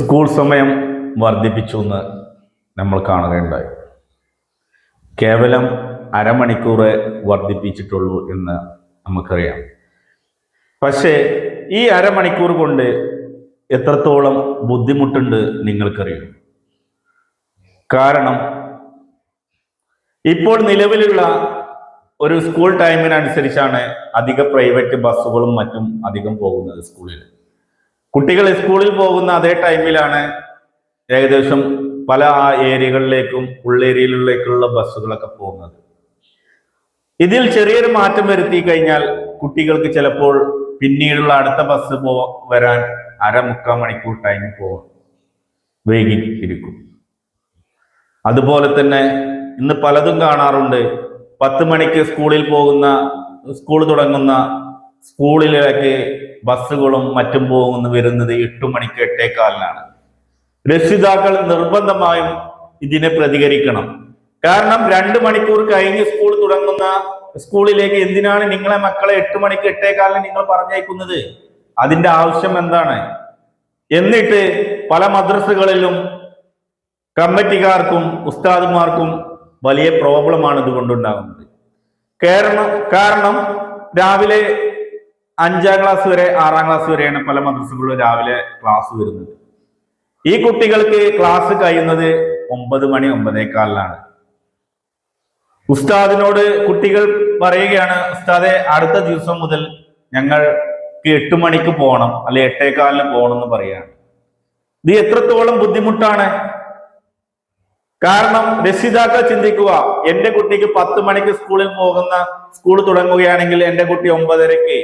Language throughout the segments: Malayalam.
സ്കൂൾ സമയം വർദ്ധിപ്പിച്ചു എന്ന് നമ്മൾ കാണുകയുണ്ടായി. കേവലം അരമണിക്കൂർ വർദ്ധിപ്പിച്ചിട്ടുള്ളൂ എന്ന് നമുക്കറിയാം. പക്ഷേ ഈ അരമണിക്കൂർ കൊണ്ട് എത്രത്തോളം ബുദ്ധിമുട്ടുണ്ട് നിങ്ങൾക്കറിയും. കാരണം ഇപ്പോൾ നിലവിലുള്ള ഒരു സ്കൂൾ ടൈമിനനുസരിച്ചാണ് അധിക പ്രൈവറ്റ് ബസ്സുകളും മറ്റും അധികം പോകുന്നത് സ്കൂളിൽ. കുട്ടികൾ സ്കൂളിൽ പോകുന്ന അതേ ടൈമിലാണ് ഏകദേശം പല ആ ഏരിയകളിലേക്കും ഉള്ളേരിയകളിലേക്കുള്ള ബസ്സുകളൊക്കെ പോകുന്നത്. ഇതിൽ ചെറിയൊരു മാറ്റം വരുത്തി കഴിഞ്ഞാൽ കുട്ടികൾക്ക് ചിലപ്പോൾ പിന്നീടുള്ള അടുത്ത ബസ് പോ വരാൻ അരമുക്കാൽ മണിക്കൂർ ടൈം പോകും വൈകി ഇരിക്കും അതുപോലെ തന്നെ ഇന്ന് പലതും കാണാറുണ്ട്. പത്ത് മണിക്ക് സ്കൂളിൽ പോകുന്ന സ്കൂൾ തുടങ്ങുന്ന സ്കൂളിലേക്ക് ബസ്സുകളും മറ്റും പോകുന്ന വരുന്നത് എട്ടു മണിക്ക് എട്ടേക്കാലിനാണ് രക്ഷിതാക്കൾ നിർബന്ധമായും ഇതിനെ പ്രതികരിക്കണം. കാരണം രണ്ട് മണിക്കൂർ കഴിഞ്ഞ് സ്കൂൾ തുടങ്ങുന്ന സ്കൂളിലേക്ക് എന്തിനാണ് നിങ്ങളെ മക്കളെ എട്ട് മണിക്ക് എട്ടേക്കാലിന് നിങ്ങൾ പറഞ്ഞേക്കുന്നത് അതിന്റെ ആവശ്യം എന്താണ്? എന്നിട്ട് പല മദ്രസകളിലും കമ്മിറ്റിക്കാർക്കും ഉസ്താദുമാർക്കും വലിയ പ്രോബ്ലമാണ് ഇത് കൊണ്ടുണ്ടാകുന്നത് കാരണം കാരണം രാവിലെ അഞ്ചാം ക്ലാസ് വരെ ആറാം ക്ലാസ് വരെയാണ് പല മദ്രസകളിലും രാവിലെ ക്ലാസ് വരുന്നത്. ഈ കുട്ടികൾക്ക് ക്ലാസ് കഴിയുന്നത് ഒമ്പത് മണി ഒമ്പതേക്കാലിലാണ് ഉസ്താദിനോട് കുട്ടികൾ പറയുകയാണ് ഉസ്താദെ അടുത്ത ദിവസം മുതൽ ഞങ്ങൾക്ക് എട്ട് മണിക്ക് പോകണം അല്ലെ എട്ടേക്കാലിന് പോകണം എന്ന് പറയാണ്. ഇത് എത്രത്തോളം ബുദ്ധിമുട്ടാണ്? കാരണം രക്ഷിതാക്കൾ ചിന്തിക്കുക എന്റെ കുട്ടിക്ക് പത്ത് മണിക്ക് സ്കൂളിൽ പോകുന്ന സ്കൂൾ തുടങ്ങുകയാണെങ്കിൽ എന്റെ കുട്ടി ഒമ്പതരക്ക്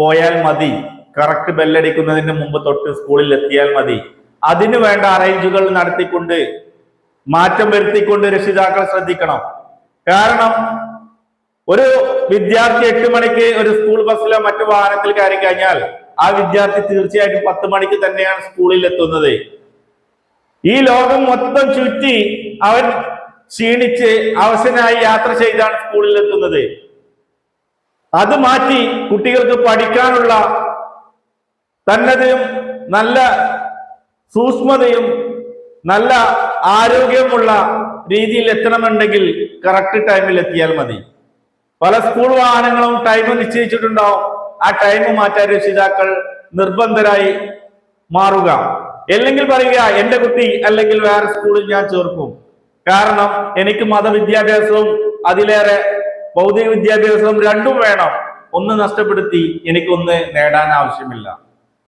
പോയാൽ മതി. കറക്റ്റ് ബെല്ലടിക്കുന്നതിന് മുമ്പ് തൊട്ട് സ്കൂളിൽ എത്തിയാൽ മതി. അതിനു വേണ്ട അറേഞ്ചുകൾ നടത്തിക്കൊണ്ട് മാറ്റം വരുത്തിക്കൊണ്ട് രക്ഷിതാക്കൾ ശ്രദ്ധിക്കണം. കാരണം ഒരു വിദ്യാർത്ഥി എട്ട് മണിക്ക് ഒരു സ്കൂൾ ബസ്സിലോ മറ്റു വാഹനത്തിൽ കയറി കഴിഞ്ഞാൽ ആ വിദ്യാർത്ഥി തീർച്ചയായിട്ടും പത്ത് മണിക്ക് തന്നെയാണ് സ്കൂളിൽ എത്തുന്നത്. ഈ ലോകം മൊത്തം ചുറ്റി അവൻ ക്ഷീണിച്ച് അവശനായി യാത്ര ചെയ്താണ് സ്കൂളിൽ എത്തുന്നത്. അത് മാറ്റി കുട്ടികൾക്ക് പഠിക്കാനുള്ള തന്നതയും നല്ല സൂക്ഷ്മതയും നല്ല ആരോഗ്യമുള്ള രീതിയിൽ എത്തണമെന്നുണ്ടെങ്കിൽ കറക്റ്റ് ടൈമിൽ എത്തിയാൽ മതി. പല സ്കൂൾ വാഹനങ്ങളും ടൈം നിശ്ചയിച്ചിട്ടുണ്ടാവും. ആ ടൈം മാറ്റാൻ രക്ഷിതാക്കൾ നിർബന്ധരായി മാറുക. അല്ലെങ്കിൽ പറയുക എന്റെ കുട്ടി അല്ലെങ്കിൽ വേറെ സ്കൂളിൽ ഞാൻ ചേർക്കും. കാരണം എനിക്ക് മതവിദ്യാഭ്യാസവും അതിലേറെ ഭൗതിക വിദ്യാഭ്യാസം രണ്ടും വേണം. ഒന്ന് നഷ്ടപ്പെടുത്തി എനിക്കൊന്ന് നേടാൻ ആവശ്യമില്ല.